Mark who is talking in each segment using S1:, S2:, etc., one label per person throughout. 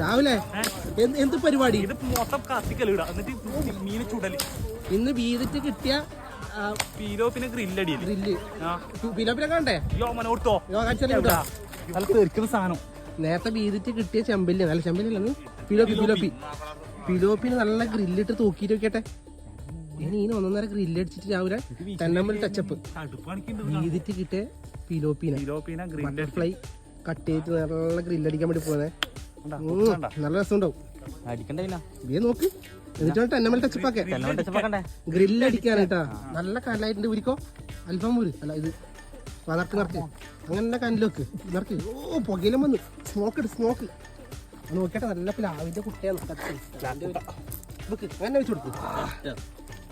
S1: രാവിലെ? എന്ത് പരിപാടി?
S2: ഇത് മൊത്തം കത്തിക്കലിട എന്നിട്ട് മീന് ചുടൽ.
S1: ഇന്ന് വീതിട്ട് കിട്ടിയ
S2: പീലോ പിന്നെ ഗ്രില്ലടിയിൽ
S1: ഗ്രില്ല്
S2: ആ.
S1: പിലോപ്പിനെ കാണണ്ടേ?
S2: യോ മനോർത്തോ
S1: യോ കാണിച്ചാലേ
S2: നല്ല തെറിക്കുന്ന സാധനം.
S1: നേരത്തെ വീതിട്ട് കിട്ടിയ ചെമ്പല്ലേ? നല്ല ചെമ്പല്ലേ? പിലോപ്പി പിലോപ്പി. പിലോപ്പിന് നല്ല ഗ്രില്ലിട്ട് തൂക്കിയിട്ട് വെക്കട്ടെ ഇനി ഇനി ഒന്നൊന്നര ഗ്രില്ലടിച്ചിട്ട് രാവിലെ തെന്നമ്മൽ ടച്ചപ്പ് വീതിട്ട് കിട്ടിയ പിലോപ്പിനെ.
S2: പീലോ
S1: ബട്ടർഫ്ലൈ കട്ട് ചെയ്തിട്ട് നല്ല ഗ്രില്ലടിക്കാൻ വേണ്ടി പോകുന്നേ നല്ല രസം ഉണ്ടാവും
S3: അടിക്കണ്ടേ
S1: ഇതേ നോക്ക്. എന്നിട്ടാണ് തെന്നമ്മൽ ടച്ചപ്പ് ആക്കേ
S3: ടച്ചപ്പാക്കണ്ടേ
S1: ഗ്രില്ല് അടിക്കാനായിട്ടാ നല്ല കല്ലായിട്ടുണ്ട് ഉരിക്കോ അല്പം ഊര്. അല്ല ഇത് നടക്ക് നടക്ക് അങ്ങനെ കല്ലിലേക്ക് നടക്ക് ഓ പുകയിലും വന്ന്. സ്മോക്ക് ഇട്ട് സ്മോക്ക് നോക്കിയാട്ടെ നല്ല പ്ലാവിന്റെ കുട്ടിയാണ്. അങ്ങനെ വെച്ച് കൊടുക്ക്.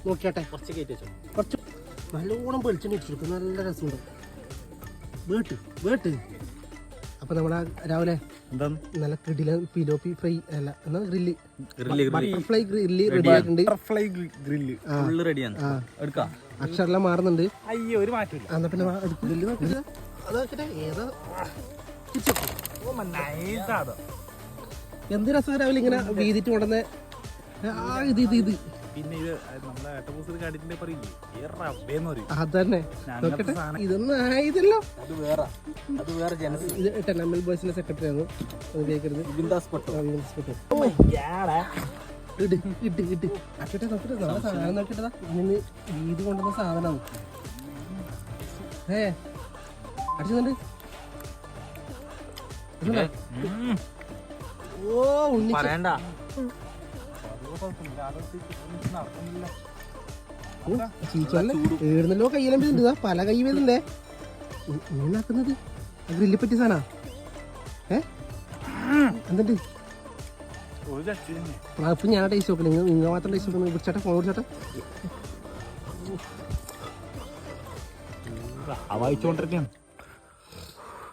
S1: നോക്കിയാട്ടെ.
S3: കുറച്ച് കയറ്റി വെച്ചു.
S1: കുറച്ച്. നല്ലോണം വെളിച്ചെണ്ണ വെച്ചു കൊടുക്കും. നല്ല രസമുണ്ട്. Vote vote. അപ്പൊ നമ്മുടെ രാവിലെ നല്ല കിടില പിലോപ്പി ഫ്രൈ അല്ല എന്നാ grill?
S3: Grill
S1: butterfly grill ready ആയിട്ടുണ്ട്
S2: ബട്ടർഫ്ലൈ ഗ്രില്ല്.
S3: ഫുള്ള് റെഡിയാണ്. എടുക്കാം.
S1: അക്ഷരെല്ലാം മാറുന്നുണ്ട്.
S2: അയ്യോ ഒരു മാറ്റമില്ല
S1: എന്നാ പിന്നെ. ഗ്രില്ല് അത് നോക്കട്ടെ ഏതാ? എന്ത് രസം രാവിലെ ഇങ്ങനെ വീതിട്ട് കൊണ്ടുവന്ന ആ ഇത് ഇത് ഇത്.
S2: പിന്നെ ഇത് നമ്മളെ ഏട്ടപൂസ് കണ്ടിട്ട് പറയില്ലേ? ഈ റബ്ബേന്ന് പറയും.
S1: അതന്നെ. നോക്കട്ടെ. ഇതൊന്നും ആയതല്ലോ.
S3: അത് വേറെ. അത് വേറെ ജനസ്.
S1: ഇത് ടെനമൽ ബോയ്സിന്റെ സെക്രട്ടറി ആണ്. ഉപയോഗിക്കരുത്
S3: ബിന്ദാസ് പട്ടോ.
S1: ആ, വീണ്ടും സ്പോട്ട്. ഇട് ഇട്ട് ഇട്ട് നോക്കട്ടെ നോക്കട്ടെ. നല്ല സാധനം നോക്കട്ടെ ഇന്ന് വീതി കൊണ്ടുവന്ന സാധനമാണ്. ഏ അടിച്ചുണ്ട്. ഓ ഉണ്ണി
S3: പറയണ്ട.
S1: ഏടുന്നല്ലോ കയ്യിലും പല കൈ വരുന്നുണ്ടേ ഇങ്ങനാക്കുന്നത് ഗ്രില്ലിൽ പറ്റിയ സാധനാ? ഏ? എന്തുണ്ട്? അപ്പൊ ഞാൻ ടേസ്റ്റ് നോക്കണം. നിങ്ങൾ നിങ്ങൾ മാത്രം ടേസ്റ്റ് നോക്കണം. വിളിച്ചാട്ടെ ഫോൺ വിളിച്ചാട്ടെ.
S2: വായിച്ചോണ്ടിരിക്കുകയാണ്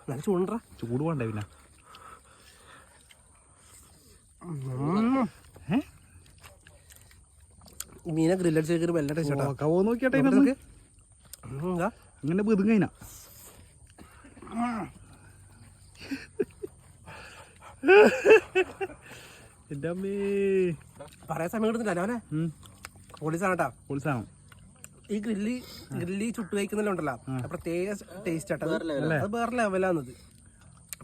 S1: നല്ല ചൂണ്ടറ
S2: ചൂട് വേണ്ടേ പിന്നെ?
S1: മീനെ ഗ്രില്ലടിച്ചേക്കൊരു വല്ല ടേസ്റ്റ്
S2: നോക്കിയാട്ടെ. ഇങ്ങനെ ബിതുങ്ങൈന എന്റെ അമ്മേ.
S1: പറയാൻ സമയം കിട്ടുന്നില്ല അവനെ പോലീസാണ് കേട്ടാ.
S2: ഉത്സാഹം
S1: ഈ ഗ്രില്ലി ഗ്രില്ലി ചുട്ടു കഴിക്കുന്നല്ലോ ഉണ്ടല്ലോ. പ്രത്യേക ടേസ്റ്റ് ആട്ടോ. അത് വേറെ ലെവലാന്നത്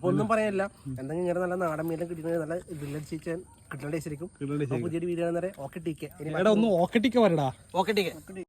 S1: അപ്പൊ ഒന്നും പറയാനില്ല എന്തെങ്കിലും ഇങ്ങനെ നല്ല നാടൻ മീനെ കിട്ടിയത് നല്ല ടേസ്റ്റ് ആയിരിക്കും.
S2: ഓക്കെ
S1: അപ്പൊ പുതിയൊരു വീഡിയോ ഓക്കെ ടീക്കെ
S2: ഒന്ന് ഓക്കെ ടീക്കെ വരടാ.
S3: ഓക്കെ ടീക്കെ